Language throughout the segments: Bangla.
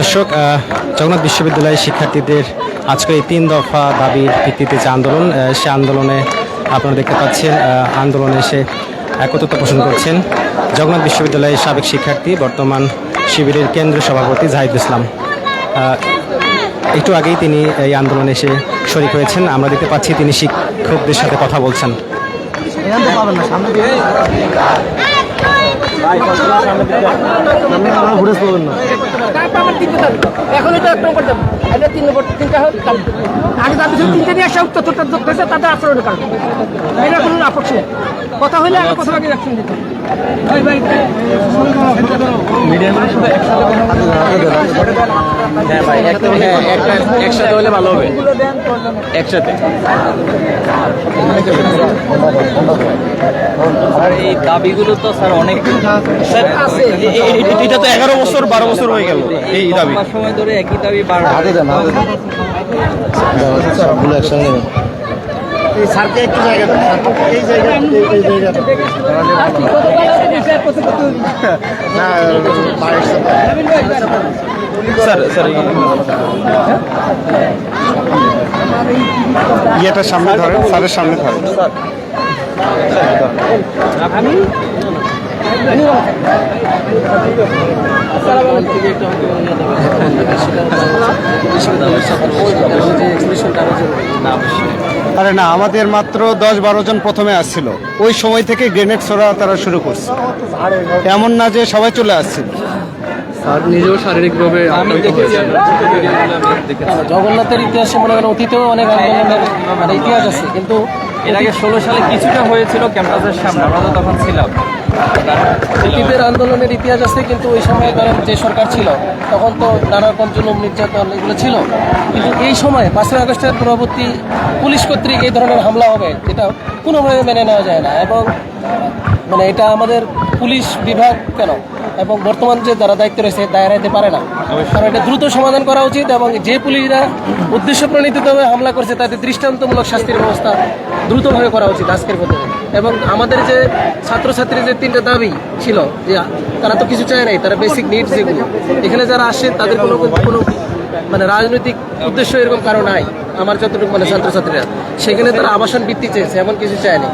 দর্শক জগন্নাথ বিশ্ববিদ্যালয়ের শিক্ষার্থীদের আজকে এই তিন দফা দাবির ভিত্তিতে যে আন্দোলন সে আন্দোলনে আপনারা দেখতে পাচ্ছেন আন্দোলনে এসে একত্রতা পোষণ করছেন জগন্নাথ বিশ্ববিদ্যালয়ের সাবেক শিক্ষার্থী, বর্তমান শিবিরের কেন্দ্রীয় সভাপতি জাহিদ ইসলাম। একটু আগেই তিনি এই আন্দোলনে এসে শরিক হয়েছেন। আমরা দেখতে পাচ্ছি তিনি শিক্ষকদের সাথে কথা বলছেন তারপর আমার তিনটে দাবি এখন এটা এক নম্বর দাবি এটা তিন নম্বর তিনটা হোক আগে দাবি ছিল তিনটে আসা উত্তর চোদ্দ হয়েছে তাদের আচরণের কারণে এটা কোনো আপত্তি কথা হলে আগে কথা আগে হবে। ভাই ভাই একসাথে হলে ভালো হবে একসাথে আর এই দাবিগুলো তো স্যার অনেক এটা তো এগারো বছর বারো বছর হয়ে গেল। এই দাবি। সময় ধরে একই দাবি বারবার স্যার স্যার ইয়েটার সামনে ধরেন স্যারের সামনে ধরেন। আরে না আমাদের মাত্র দশ বারো জন প্রথমে আসছিল। ওই সময় থেকে গ্রেনেড ছোড়া তারা শুরু করছে। এমন না যে সবাই চলে আসছিল। নিজেও শারীরিকভাবে দেখেছি জগন্নাথের ইতিহাসে মনে করেন অতীতেও অনেক মানে ইতিহাস আছে কিন্তু এর আগে ষোলো সালে কিছুটা হয়েছিল ক্যাম্পাসের সামনে আমরা তো তখন ছিলাম। অতীতের আন্দোলনের ইতিহাস আছে, কিন্তু ওই সময় ধরেন যে সরকার ছিল, তখন তো নানা রকম জুলুম, নির্যাতন এগুলো ছিল। কিন্তু এই সময় পাঁচই আগস্টের পরবর্তী পুলিশ কর্তৃক এই ধরনের হামলা হবে, এটা কোনোভাবে মেনে নেওয়া যায় না। এবং মানে এটা আমাদের পুলিশ বিভাগ কেন? এবং বর্তমান যে যারা দায়িত্ব রয়েছে দায়রাইতে পারে না। কারণ এটা দ্রুত সমাধান করা উচিত এবং যে পুলিশরা উদ্দেশ্য প্রণীতভাবে হামলা করছে তাদের দৃষ্টান্তমূলক শাস্তির ব্যবস্থা দ্রুতভাবে করা উচিত আজকের পদ্ধতি এবং আমাদের যে ছাত্রছাত্রীর যে তিনটা দাবি ছিল যে তারা তো কিছু চায় নাই তারা বেসিক নিডস যেগুলো এখানে যারা আসে তাদের কোনো কোনো মানে রাজনৈতিক উদ্দেশ্য এরকম কারও নাই আমার যতটুকু মানে ছাত্রছাত্রীরা। সেখানে তারা আবাসন বৃত্তি চেয়েছে এমন কিছু চায়নি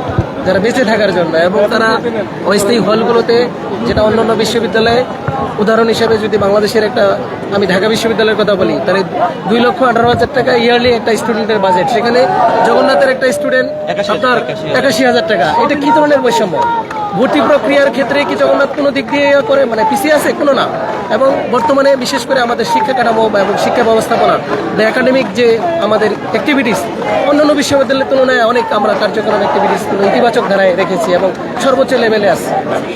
যারা বেঁচে থাকার জন্য এবং তারা অস্থায়ী হলগুলোতে যেটা অন্যান্য বিশ্ববিদ্যালয়ে উদাহরণ হিসেবে যদি বাংলাদেশের একটা আমি ঢাকা বিশ্ববিদ্যালয়ের কথা বলি তাহলে দুই লক্ষ আঠারো হাজার টাকা ইয়ারলি একটা স্টুডেন্টের বাজেট সেখানে জগন্নাথের একটা স্টুডেন্ট আপনার একাশি হাজার টাকা। এটা কি ধরনের বৈষম্য? ভর্তি প্রক্রিয়ার ক্ষেত্রে কি জগন্নাথ কোনো দিক দিয়ে ইয়ে করে? মানে পিছিয়ে আছে কোনো না? এবং বর্তমানে বিশেষ করে আমাদের শিক্ষা কাঠামো এবং শিক্ষা ব্যবস্থাপনা একাডেমিক যে আমাদের অ্যাক্টিভিটিস অন্যান্য বিশ্ববিদ্যালয়ের তুলনায় অনেক আমরা কার্যক্রম অ্যাক্টিভিটিস ইতিবাচক ধারায় রেখেছি এবং সর্বোচ্চ লেভেলে আছে।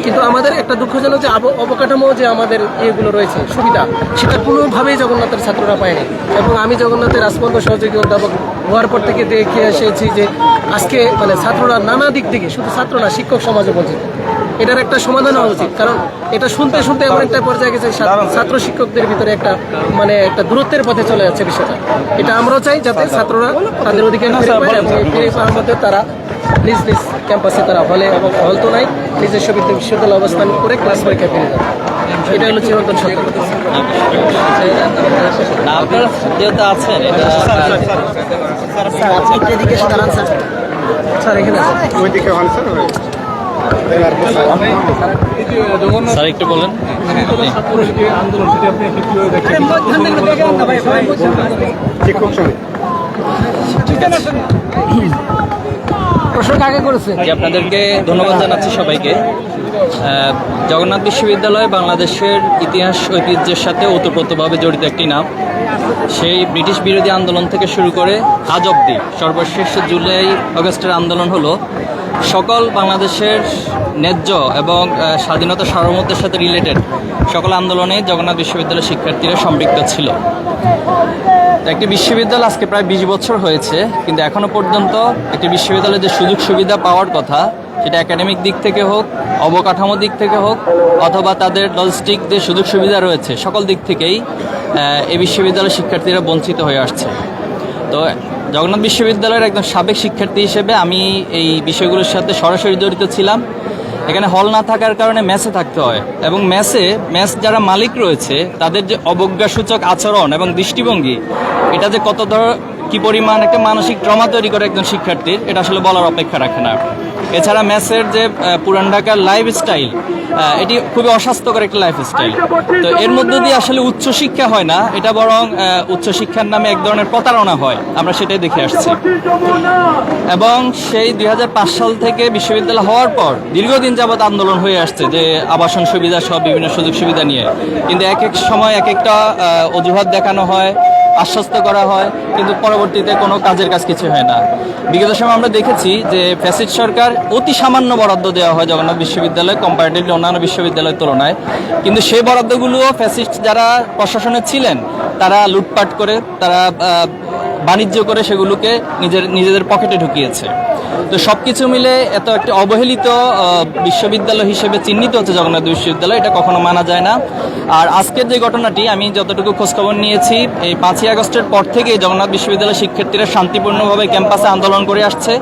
কিন্তু আমাদের একটা দুঃখজনক যে অবকাঠামো যে আমাদের ইয়েগুলো রয়েছে, সুবিধা, সেটা কোনোভাবেই জগন্নাথের ছাত্ররা পায়নি। এবং আমি জগন্নাথের রাজপন্থ সহযোগী অধ্যাপক হওয়ার পর থেকে দেখে এসেছি যে আজকে মানে ছাত্ররা নানা দিক থেকে, শুধু ছাত্র না, শিক্ষক সমাজে বঞ্চিত। এটার একটা সমাধান হওয়া উচিত। কারণ এটা শুনতে শুনতে এমন একটা পর্যায়ে গেছে ছাত্র শিক্ষকদের ভিতরে একটা মানে একটা দূরত্বের পথে চলে যাচ্ছে বিষয়টা। এটা আমরাও চাই যাতে ছাত্ররা তাদের অধিকার ফিরে পায় এবং ফিরে পাওয়ার মধ্যে তারা নিজ নিজ ক্যাম্পাসে তারা হলে এবং হল তো নাই নিজস্ব বিশ্ববিদ্যালয় অবস্থান করে ক্লাস পরীক্ষা ফিরে যাবে এটা হলো চিরন্তন সত্য। আপনারা যেহেতু আছেন এটা এদিকে দাঁড়ান স্যার। স্যার এখানে ওইদিকে হন স্যার স্যার একটু বলেন। প্রশ্নটা আগে করেছে। আপনাদেরকে ধন্যবাদ জানাচ্ছি সবাইকে। জগন্নাথ বিশ্ববিদ্যালয় বাংলাদেশের ইতিহাস ঐতিহ্যের সাথে ওতপ্রোতভাবে জড়িত একটি নাম। সেই ব্রিটিশ বিরোধী আন্দোলন থেকে শুরু করে আজ অব্দি সর্বশেষ জুলাই আগস্টের আন্দোলন হলো। সকল বাংলাদেশের ন্যায্য এবং স্বাধীনতা সার্বভৌমত্বের সাথে রিলেটেড সকল আন্দোলনে জগন্নাথ বিশ্ববিদ্যালয়ের শিক্ষার্থীরা সম্পৃক্ত ছিল। একটি বিশ্ববিদ্যালয় আজকে প্রায় বিশ বছর হয়েছে, কিন্তু এখনও পর্যন্ত একটি বিশ্ববিদ্যালয়ে যে সুযোগ সুবিধা পাওয়ার কথা, সেটা একাডেমিক দিক থেকে হোক, অবকাঠামো দিক থেকে হোক, অথবা তাদের লজিস্টিক যে সুযোগ সুবিধা রয়েছে, সকল দিক থেকেই এই বিশ্ববিদ্যালয়ের শিক্ষার্থীরা বঞ্চিত হয়ে আসছে। তো জগন্নাথ বিশ্ববিদ্যালয়ের একজন সাবেক শিক্ষার্থী হিসেবে আমি এই বিষয়গুলোর সাথে সরাসরি জড়িত ছিলাম। এখানে হল না থাকার কারণে ম্যাচে থাকতে হয় এবং ম্যাচে ম্যাচ যারা মালিক রয়েছে, তাদের যে অবজ্ঞাসূচক আচরণ এবং দৃষ্টিভঙ্গি, এটা যে কত ধর কি পরিমাণ একটা মানসিক ট্রমা তৈরি করে একজন শিক্ষার্থীর, এটা আসলে বলার অপেক্ষা রাখে না। এছাড়া মেসের যে পুরান ঢাকার লাইফ স্টাইল এটি খুবই অস্বাস্থ্যকর একটা লাইফ স্টাইল তো এর মধ্য দিয়ে আসলে উচ্চশিক্ষা হয় না, এটা বরং উচ্চশিক্ষার নামে এক ধরনের প্রতারণা হয়, আমরা সেটাই দেখে আসছি। এবং সেই দুই হাজার পাঁচ সাল থেকে বিশ্ববিদ্যালয় হওয়ার পর দীর্ঘদিন যাবৎ আন্দোলন হয়ে আসছে, যে আবাসন সুবিধা সহ বিভিন্ন সুযোগ সুবিধা নিয়ে। কিন্তু এক এক সময় এক একটা অজুহাত দেখানো হয় আশ্বস্ত করা হয়, কিন্তু পরবর্তীতে কোনো কাজের কাজ কিছু হয় না। বিগত সময় আমরা দেখেছি যে ফ্যাসিড সরকার অতি সামান্য বরাদ্দ দেওয়া হয় জগন্নাথ বিশ্ববিদ্যালয় কম্পারেটিভলি অন্যান্য বিশ্ববিদ্যালয়ের তুলনায়। কিন্তু সেই বরাদ্দগুলোও ফ্যাসিস্ট যারা প্রশাসনে ছিলেন, তারা লুটপাট করে, তারা বাণিজ্য করে সেগুলোকে নিজের, নিজেদের পকেটে ঢুকিয়েছে। তো সব কিছু মিলে এত একটি অবহেলিত বিশ্ববিদ্যালয় হিসেবে চিহ্নিত হচ্ছে জগন্নাথ বিশ্ববিদ্যালয়, এটা কখনো মানা যায় না। আর আজকের যে ঘটনাটি, আমি যতটুকু খোঁজখবর নিয়েছি, এই পাঁচই আগস্টের পর থেকে জগন্নাথ বিশ্ববিদ্যালয়ের শিক্ষার্থীরা শান্তিপূর্ণভাবে ক্যাম্পাসে আন্দোলন করে আসছে।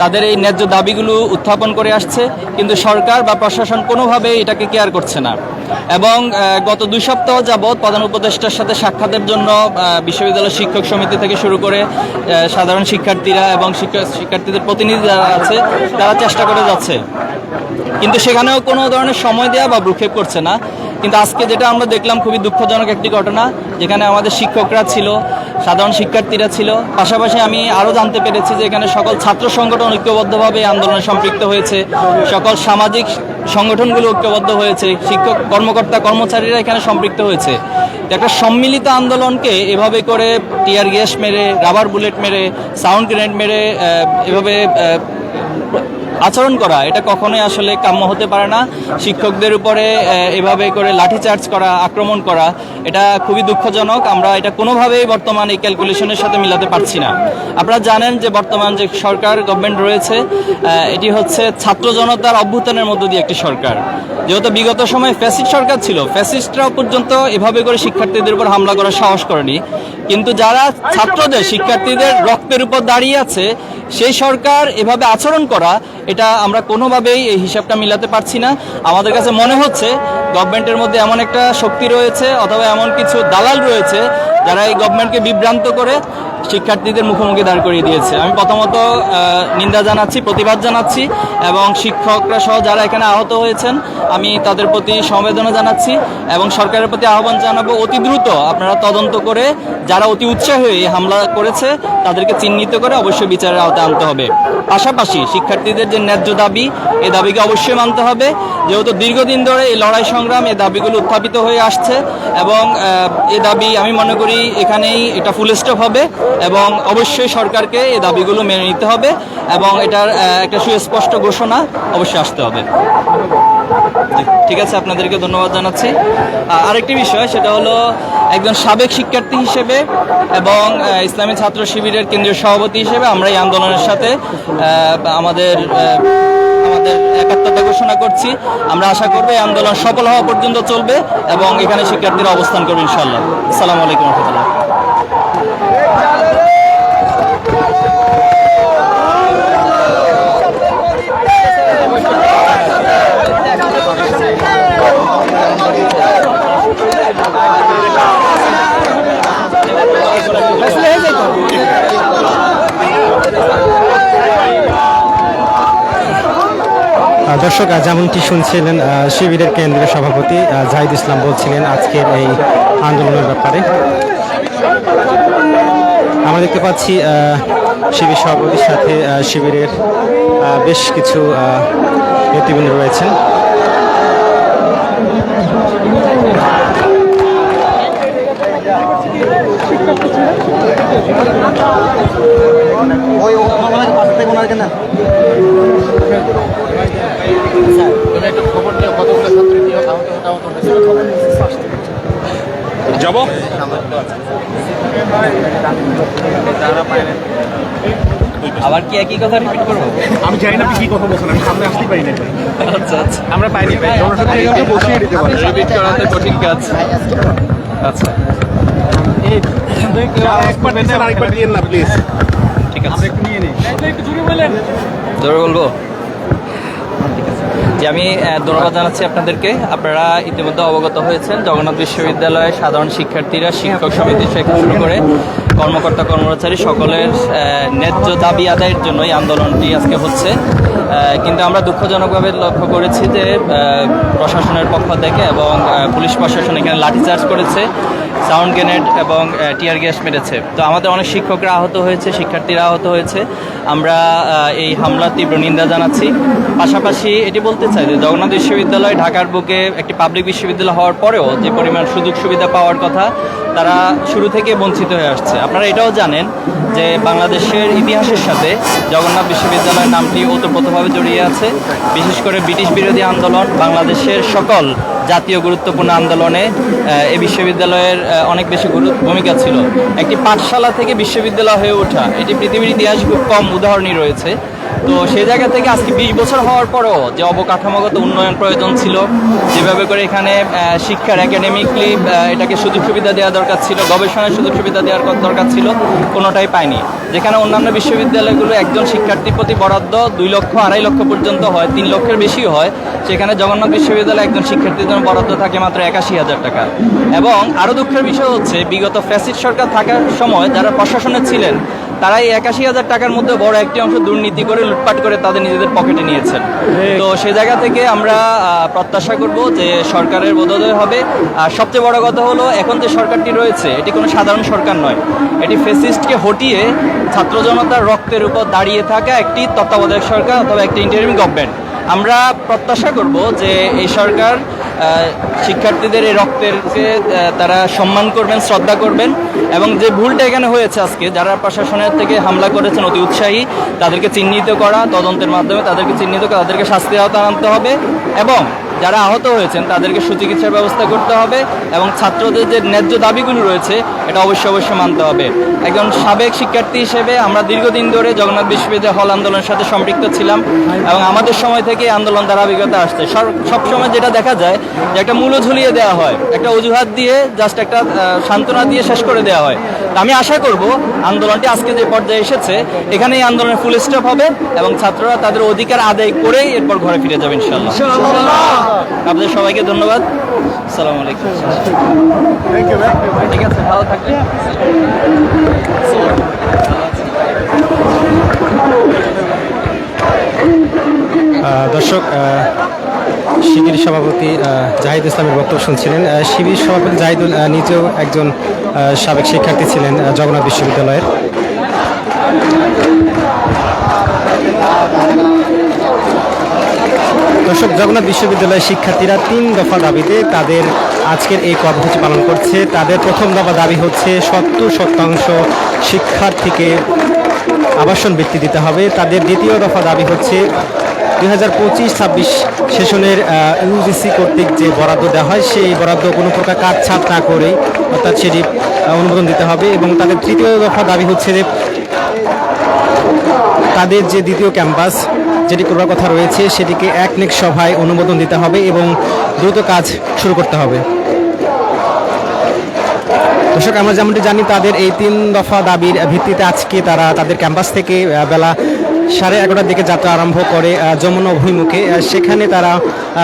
তাদের এই ন্যায্য দাবিগুলো উত্থাপন করে আসছে, কিন্তু সরকার বা প্রশাসন কোনোভাবেই এটাকে কেয়ার করছে না। এবং গত দুই সপ্তাহ যাবৎ প্রধান উপদেষ্টার সাথে সাক্ষাতের জন্য বিশ্ববিদ্যালয় শিক্ষক সমিতি থেকে শুরু করে সাধারণ শিক্ষার্থীরা এবং শিক্ষা, শিক্ষার্থীদের প্রতিনিধি যারা আছে, তারা চেষ্টা করে যাচ্ছে। কিন্তু সেখানেও কোনো ধরনের সময় দেওয়া বা ভ্রুক্ষেপ করছে না। কিন্তু আজকে যেটা আমরা দেখলাম, খুবই দুঃখজনক একটি ঘটনা, যেখানে আমাদের শিক্ষকরা ছিল সাধারণ শিক্ষার্থীরা ছিল। পাশাপাশি আমি আরও জানতে পেরেছি যে এখানে সকল ছাত্র সংগঠন ঐক্যবদ্ধভাবে আন্দোলনে সম্পৃক্ত হয়েছে। সকল সামাজিক সংগঠনগুলো ঐক্যবদ্ধ হয়েছে। শিক্ষক, কর্মকর্তা, কর্মচারীরা এখানে সম্পৃক্ত হয়েছে। একটা সম্মিলিত আন্দোলনকে এভাবে করে টিয়ার গ্যাস মেরে, রাবার বুলেট মেরে, সাউন্ড গ্রেনেড মেরে এভাবে আচরণ করা, এটা কখনোই আসলে কাম্য হতে পারে না। শিক্ষকদের উপরে এভাবে করে লাঠিচার্জ করা, আক্রমণ করা, এটা খুবই দুঃখজনক। আমরা এটা কোনোভাবেই বর্তমান এই ক্যালকুলেশনের সাথে মিলাতে পারছি না। আপনারা জানেন যে বর্তমান যে সরকার, গভর্নমেন্ট রয়েছে এটি হচ্ছে ছাত্র জনতার অভ্যুত্থানের মধ্য দিয়ে একটি সরকার। যেহেতু বিগত সময় ফ্যাসিস্ট সরকার ছিল ফ্যাসিস্টরাও পর্যন্ত এভাবে করে শিক্ষার্থীদের উপর হামলা করার সাহস করেনি। কিন্তু যারা ছাত্রদের, শিক্ষার্থীদের রক্তের উপর দাঁড়িয়ে আছে, সেই সরকার এভাবে আচরণ করা, এটা আমরা কোনোভাবেই এই হিসাবটা মিলাতে পারছি না। আমাদের কাছে মনে হচ্ছে গভর্নমেন্টের মধ্যে এমন একটা শক্তি রয়েছে, অথবা এমন কিছু দালাল রয়েছে যারা এই গভর্নমেন্টকে বিভ্রান্ত করে শিক্ষার্থীদের মুখোমুখি দাঁড় করিয়ে দিয়েছে। আমি প্রথমত নিন্দা জানাচ্ছি, প্রতিবাদ জানাচ্ছি এবং শিক্ষকরা সহ যারা এখানে আহত হয়েছেন, আমি তাদের প্রতি সমবেদনা জানাচ্ছি এবং সরকারের প্রতি আহ্বান জানাব, অতি দ্রুত আপনারা তদন্ত করে যারা অতি উৎসাহী হয়ে হামলা করেছে, তাদেরকে চিহ্নিত করে অবশ্যই বিচারের আওতায় আনতে হবে। পাশাপাশি শিক্ষার্থীদের যে ন্যায্য দাবি, এ দাবিকে অবশ্যই মানতে হবে। যেহেতু দীর্ঘদিন ধরে এই লড়াই সংগ্রাম, এ দাবিগুলো উত্থাপিত হয়ে আসছে এবং এ দাবি আমি মনে করি এখানেই এটা ফুল স্টপ হবে এবং অবশ্যই সরকারকে এ দাবিগুলো মেনে নিতে হবে এবং এটার একটা সুস্পষ্ট ঘোষণা অবশ্যই আসতে হবে। ঠিক আছে, আপনাদেরকে ধন্যবাদ জানাচ্ছি। আরেকটি বিষয়, সেটা হলো একজন সাবেক শিক্ষার্থী হিসেবে এবং ইসলামী ছাত্র শিবিরের কেন্দ্রীয় সভাপতি হিসেবে আমরা এই আন্দোলনের সাথে আমাদের আমাদের একাত্মতা ঘোষণা করছি। আমরা আশা করব এই আন্দোলন সফল হওয়া পর্যন্ত চলবে এবং এখানে শিক্ষার্থীরা অবস্থান করবে ইনশাল্লাহ আসসালামু আলাইকুম রহমতুল্লাহ। দর্শক যেমনটি শুনছিলেন শিবিরের কেন্দ্রীয় সভাপতি জাহিদ ইসলাম বলছিলেন আজকের এই আন্দোলনের ব্যাপারে। আমরা দেখতে পাচ্ছি শিবির সভাপতির সাথে শিবিরের বেশ কিছু নেতৃবৃন্দ রয়েছেন। আবার কি একই কথা রিপিট করব? আমি জানি না আপনি কি কথা বলছেন আমি সামনে আসতেই পারি না আচ্ছা আচ্ছা। আমরা পাইনি বসিয়ে দিতে পারি। রিপিট করাতে কঠিন কাজ। আচ্ছা। আরেকবার না প্লিজ ঠিক আছে। জোরে বলব? ঠিক আছে যে আমি ধন্যবাদ জানাচ্ছি আপনাদেরকে। আপনারা ইতিমধ্যে অবগত হয়েছেন, জগন্নাথ বিশ্ববিদ্যালয়ে সাধারণ শিক্ষার্থীরা, শিক্ষক সমিতি থেকে শুরু করে কর্মকর্তা, কর্মচারী সকলের ন্যায্য দাবি আদায়ের জন্য এই আন্দোলনটি আজকে হচ্ছে। কিন্তু আমরা দুঃখজনকভাবে লক্ষ্য করেছি যে প্রশাসনের পক্ষ থেকে এবং পুলিশ প্রশাসন এখানে লাঠিচার্জ করেছে। সাউন্ড গ্রেনেড এবং টিয়ার গ্যাস মেরেছে। তো আমাদের অনেক শিক্ষকরা আহত হয়েছে, শিক্ষার্থীরা আহত হয়েছে। আমরা এই হামলার তীব্র নিন্দা জানাচ্ছি। পাশাপাশি এটি বলতে চাই যে জগন্নাথ বিশ্ববিদ্যালয় ঢাকার বুকে একটি পাবলিক বিশ্ববিদ্যালয় হওয়ার পরেও যে পরিমাণ সুযোগ সুবিধা পাওয়ার কথা, তারা শুরু থেকে বঞ্চিত হয়ে আসছে। আপনারা এটাও জানেন যে বাংলাদেশের ইতিহাসের সাথে জগন্নাথ বিশ্ববিদ্যালয়ের নামটি ওতপ্রোতভাবে জড়িয়ে আছে। বিশেষ করে ব্রিটিশ বিরোধী আন্দোলন বাংলাদেশের সকল জাতীয় গুরুত্বপূর্ণ আন্দোলনে এই বিশ্ববিদ্যালয়ের অনেক বেশি ভূমিকা ছিল। একটি পাঠশালা থেকে বিশ্ববিদ্যালয় হয়ে ওঠা, এটি পৃথিবীর ইতিহাস খুব কম উদাহরণই রয়েছে। তো সেই জায়গা থেকে আজকে বিশ বছর হওয়ার পরও যে অবকাঠামোগত উন্নয়ন প্রয়োজন ছিল, যেভাবে করে এখানে শিক্ষার একাডেমিকলি এটাকে সুযোগ সুবিধা দেওয়া দরকার ছিল গবেষণার সুযোগ সুবিধা দেওয়ার দরকার ছিল, কোনোটাই পায়নি। যেখানে অন্যান্য বিশ্ববিদ্যালয়গুলো একজন শিক্ষার্থীর প্রতি বরাদ্দ দুই লক্ষ, আড়াই লক্ষ পর্যন্ত হয়, তিন লক্ষের বেশি হয়, সেখানে জগন্নাথ বিশ্ববিদ্যালয়ে একজন শিক্ষার্থীর জন্য বরাদ্দ থাকে মাত্র একাশি হাজার টাকা। এবং আরও দুঃখের বিষয় হচ্ছে, বিগত ফ্যাসিড সরকার থাকার সময় যারা প্রশাসনে ছিলেন তারা এই একাশি হাজার টাকার মধ্যে বড় একটি অংশ দুর্নীতি করে লুটপাট করে তাদের নিজেদের পকেটে নিয়েছেন। তো সে জায়গা থেকে আমরা প্রত্যাশা করব যে সরকারের বোধোদয় হবে। আর সবচেয়ে বড় কথা হলো এখন যে সরকারটি রয়েছে এটি কোনো সাধারণ সরকার নয়। এটি ফেসিস্টকে হটিয়ে ছাত্র জনতার রক্তের উপর দাঁড়িয়ে থাকা একটি তত্ত্বাবধায়ক সরকার অথবা একটি ইন্টারিম গভর্নমেন্ট আমরা প্রত্যাশা করব যে এই সরকার শিক্ষার্থীদের এই রক্তেরকে তারা সম্মান করবেন, শ্রদ্ধা করবেন এবং যে ভুলটা এখানে হয়েছে আজকে, যারা প্রশাসনের থেকে হামলা করেছেন অতি উৎসাহী, তাদেরকে চিহ্নিত করা, তদন্তের মাধ্যমে তাদেরকে চিহ্নিত করা তাদেরকে শাস্তি আওতায় আনতে হবে এবং যারা আহত হয়েছেন, তাদেরকে সুচিকিৎসার ব্যবস্থা করতে হবে এবং ছাত্রদের যে ন্যায্য দাবিগুলো রয়েছে, এটা অবশ্যই অবশ্যই মানতে হবে। একজন সাবেক শিক্ষার্থী হিসেবে আমরা দীর্ঘদিন ধরে জগন্নাথ বিশ্ববিদ্যালয় হল আন্দোলনের সাথে সম্পৃক্ত ছিলাম এবং আমাদের সময় থেকে আন্দোলন ধারাবাহিকতা আসছে। সব সময় যেটা দেখা যায় যে একটা মূল্য ঝুলিয়ে দেওয়া হয়, একটা অজুহাত দিয়ে জাস্ট একটা সান্ত্বনা দিয়ে শেষ করে দেওয়া হয়। আমি আশা করব আন্দোলনটি আজকে যে পর্যায়ে এসেছে এখানে এই আন্দোলনের ফুল স্টপ হবে এবং ছাত্ররা তাদের অধিকার আদায় করেই এরপর ঘরে ফিরে যাবে ইনশাল্লাহ আপনাদের সবাইকে ধন্যবাদ। আসসালামু আলাইকুম। ঠিক আছে ভালো থাকবেন। শিবির সভাপতি জাহিদ ইসলামের বক্তব্য শুনছিলেন। শিবির সভাপতি জাহিদুল নিজেও একজন সাবেক শিক্ষার্থী ছিলেন জগন্নাথ বিশ্ববিদ্যালয়ের। দর্শক, জগন্নাথ বিশ্ববিদ্যালয়ের শিক্ষার্থীরা তিন দফা দাবিতে তাদের আজকের এই কর্মসূচি পালন করছে। তাদের প্রথম দফা দাবি হচ্ছে, সত্তর শতাংশ শিক্ষার্থীকে আবাসন বৃত্তি দিতে হবে। তাদের দ্বিতীয় দফা দাবি হচ্ছে দুই হাজার পঁচিশ, ছাব্বিশ সেশনের ইউজিসি কর্তৃক যে বরাদ্দ দেওয়া হয়, সেই বরাদ্দ কোনো প্রকার কাটছাট না করেই অর্থাৎ সেটি অনুমোদন দিতে হবে এবং তাদের তৃতীয় দফা দাবি হচ্ছে যে তাদের যে দ্বিতীয় ক্যাম্পাস যেটি করবার কথা রয়েছে, সেটিকে এক নেক সভায় অনুমোদন দিতে হবে এবং দ্রুত কাজ শুরু করতে হবে। দর্শক, আমরা যেমনটি জানি, তাদের এই তিন দফা দাবির ভিত্তিতে আজকে তারা তাদের ক্যাম্পাস থেকে বেলা সাড়ে এগারোটার দিকে যাত্রা আরম্ভ করে যমুনা অভিমুখে। সেখানে তারা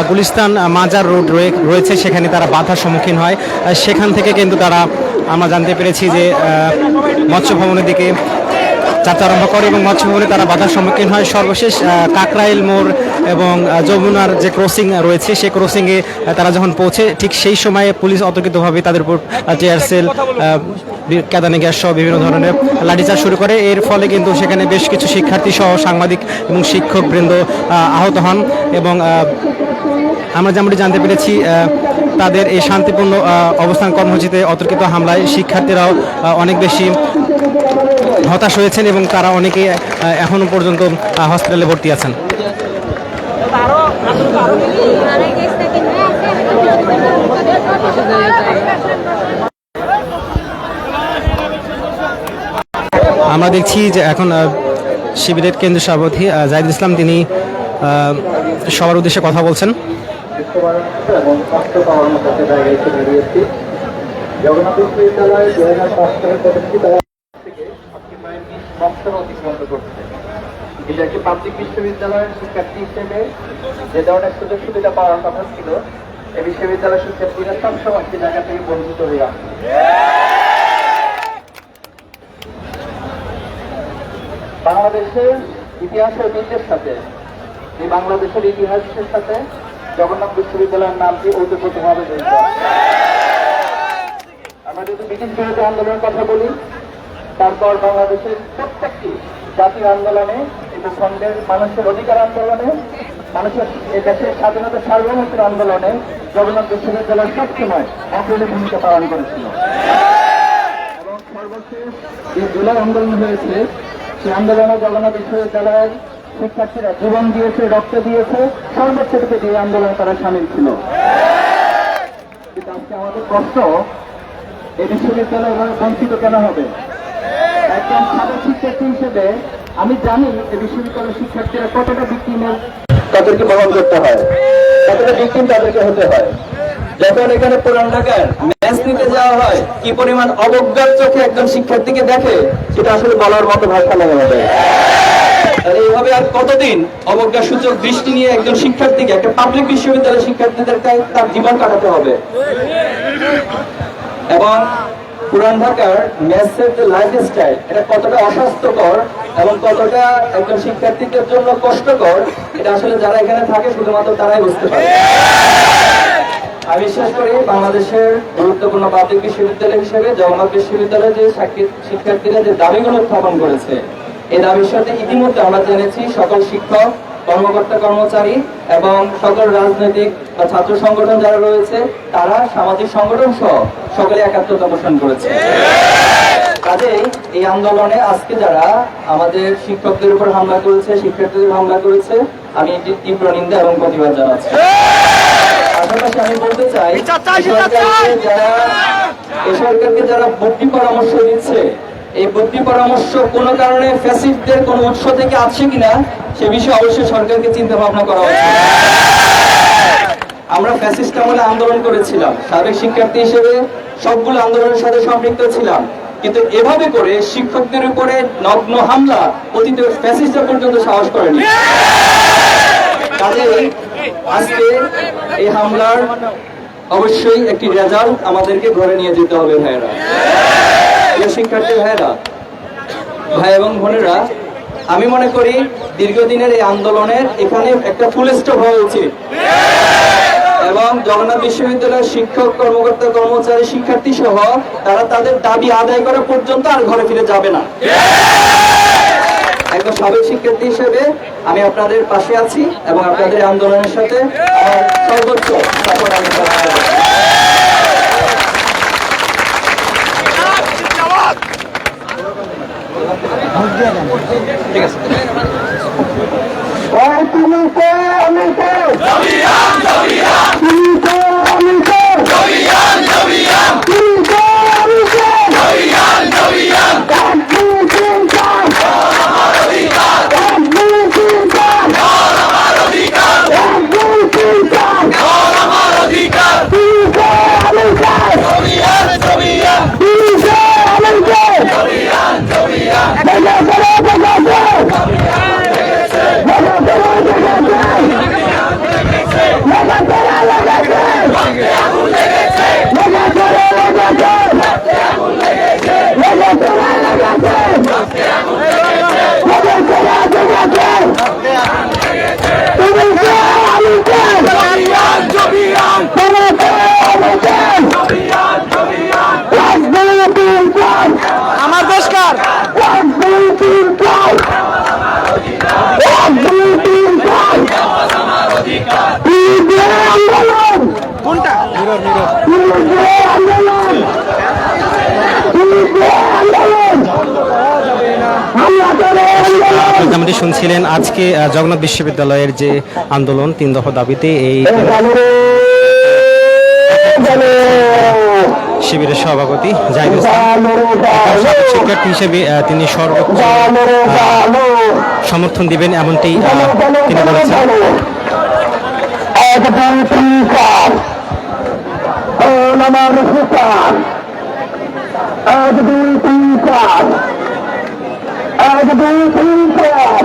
গুলিস্তান মাজার রোড রয়ে- রয়েছে, সেখানে তারা বাধার সম্মুখীন হয়। সেখান থেকে কিন্তু তারা, আমরা জানতে পেরেছি যে মৎস্য ভবনের দিকে যাত্রা আরম্ভ করে এবং মৎস্য ভবনে তারা বাধার সম্মুখীন হয়। সর্বশেষ কাকরাইল মোড় এবং যমুনার যে ক্রসিং রয়েছে, সেই ক্রসিংয়ে তারা যখন পৌঁছে, ঠিক সেই সময়ে পুলিশ অতর্কিতভাবে তাদের উপর টিয়ার কেদানি গ্যাস সহ বিভিন্ন ধরনের লাঠিচার্জ শুরু করে। এর ফলে কিন্তু সেখানে বেশ কিছু শিক্ষার্থী সহ সাংবাদিক এবং শিক্ষক বৃন্দ আহত হন এবং আমরা যেমনটি জানতে পেরেছি তাদের এই শান্তিপূর্ণ অবস্থান কর্মসূচিতে অতর্কিত হামলায় শিক্ষার্থীরাও অনেক বেশি হতাশ হয়েছেন এবং তারা অনেকে আহ, এখনও পর্যন্ত হসপিটালে ভর্তি আছেন। আমরা দেখছি যে এখন শিবিরের কেন্দ্রীয় সভাপতি জাহিদুল ইসলাম, তিনি সবার উদ্দেশ্যে কথা বলছেন। একটা পাবলিক বিশ্ববিদ্যালয়ের শিক্ষার্থী হিসেবে যে ধরনের সুযোগ সুবিধা পাওয়ার কথা ছিল, এই বিশ্ববিদ্যালয়ের শিক্ষার্থীরা সবসময় জায়গা থেকে বঞ্চিত আসছে বাংলাদেশের ইতিহাসের ঐতিহ্যের সাথে, এই বাংলাদেশের ইতিহাসের সাথে জগন্নাথ বিশ্ববিদ্যালয়ের নামটি ঐতিহ্যগতভাবে জড়িত আমরা যদি ব্রিটিশ বিরোধী আন্দোলনের কথা বলি, তারপর বাংলাদেশের প্রত্যেকটি জাতীয় আন্দোলনে এই ভূখণ্ডের মানুষের অধিকার আন্দোলনে, মানুষের এই দেশের স্বাধীনতা সার্বভৌমত্বের আন্দোলনে জগন্নাথ বিশ্ববিদ্যালয় সবসময় অগ্রণী ভূমিকা পালন করেছিল। এবং সর্বশেষ যে জুলাই আন্দোলন হয়েছে আন্দোলনে জগন্নাথ বিশ্ববিদ্যালয়ের শিক্ষার্থীরা জীবন দিয়েছে, রক্ত দিয়েছে সর্বোচ্চ থেকে দিয়ে আন্দোলনে তারা সামিল ছিল। আমাদের কষ্ট এই বিশ্ববিদ্যালয় বঞ্চিত কেন হবে? একজন সাধারণ শিক্ষার্থী হিসেবে আমি জানি এই বিশ্ববিদ্যালয়ের শিক্ষার্থীরা কতটা বিক্রিমের তাদেরকে বহন করতে হয়। কতটা বিক্রিম তাদেরকে হতে হয়। যখন এখানে পুরান ঢাকার যাওয়া হয়, কি পরিমাণ অবজ্ঞার চোখে একজন দেখে, সেটা আসলে বলার মতো এইভাবে আর কতদিন অবজ্ঞা দৃষ্টি নিয়ে একজন শিক্ষার্থীকে, একটা পাবলিক বিশ্ববিদ্যালয়ের তার জীবন কাটাতে হবে? এবং ঢাকার যে এটা কতটা অস্বাস্থ্যকর এবং কতটা একজন শিক্ষার্থীদের জন্য কষ্টকর, এটা আসলে যারা এখানে থাকে, শুধুমাত্র তারাই বুঝতে পারে। আমি করি বাংলাদেশের গুরুত্বপূর্ণ পাবলিক বিশ্ববিদ্যালয় হিসেবে জগন্নাথ বিশ্ববিদ্যালয়ে যে শিক্ষি- শিক্ষার্থীরা যে দাবিগুলো উত্থাপন করেছে, এই দাবির সাথে ইতিমধ্যে আমরা জেনেছি সকল শিক্ষক, কর্মকর্তা, কর্মচারী এবং সকল রাজনৈতিক বা ছাত্র সংগঠন যারা রয়েছে, তারা সামাজিক সংগঠন সহ সকলে একাত্মতা পোষণ করেছে। কাজেই এই আন্দোলনে আজকে যারা আমাদের শিক্ষকদের উপর হামলা করেছে, শিক্ষার্থীদের হামলা করেছে, আমি এটি তীব্র নিন্দা এবং প্রতিবাদ জানাচ্ছি। পাশাপাশি আমি বলতে চাই এই সরকারকে যারা এই সরকারকে যারা বুদ্ধি পরামর্শ দিচ্ছে এই বুদ্ধি পরামর্শ কোনো কারণে ফ্যাসিস্টদের কোনো উৎস থেকে আছে কিনা সে বিষয়ে অবশ্যই সরকারকে চিন্তা ভাবনা করা উচিত। আমরা ফ্যাসিস্ট আমলে আন্দোলন করেছিলাম। সাবেক শিক্ষার্থী হিসেবে সবগুলো আন্দোলনের সাথে সম্পৃক্ত ছিলাম। কিন্তু এভাবে করে শিক্ষকদের উপরে নগ্ন হামলা অতীতে ফ্যাসিস্টরা পর্যন্ত সাহস করেনি। কাজেই আজকে এই হামলার অবশ্যই একটি রেজাল্ট আমাদেরকে ঘরে নিয়ে যেতে হবে, ভাইয়েরা। শিক্ষার্থী ভাইয়েরা, ভাই এবং বোনেরা, আমি মনে করি দীর্ঘদিনের এই আন্দোলনের এখানে একটা ফুল স্টপ হওয়া উচিত। এবং জগন্নাথ বিশ্ববিদ্যালয়ের শিক্ষক, কর্মকর্তা, কর্মচারী শিক্ষার্থী সহ তারা তাদের দাবি আদায় করা পর্যন্ত আর ঘরে ফিরে যাবে না। একজন সাবেক শিক্ষার্থী হিসেবে আমি আপনাদের পাশে আছি এবং আপনাদের আন্দোলনের সাথে সর্বোচ্চ সাপোর্ট আমি ঠিক আছে আমি কে তুমি কে আমি কে তুমি কে আমি কে এক, দুই, তিন, চার। এক, দুই, তিন, চার। এক, দুই, তিন, চার। তুমি কে আমি কে? তুমি কে আমি কে? দেখা করো, দেখা করো। দেখা করো, দেখা করো। দেখা করো, দেখা করো। আমার দেশকার এক দুই তিন চার এক দুই তিন চার আন্দোলন কোনটা আন্দোলন আন্দোলন আমরা করে শুনছিলেন আজকে জগন্নাথ বিশ্ববিদ্যালয়ের যে আন্দোলন, তিন দফা দাবিতে এই শিবিরের সভাপতি শিক্ষার্থী হিসেবে তিনি সর্বোচ্চ সমর্থন দিবেন এমনটি তিনি বলেছেন। এক দুই তিন চার। এক দুই তিন চার।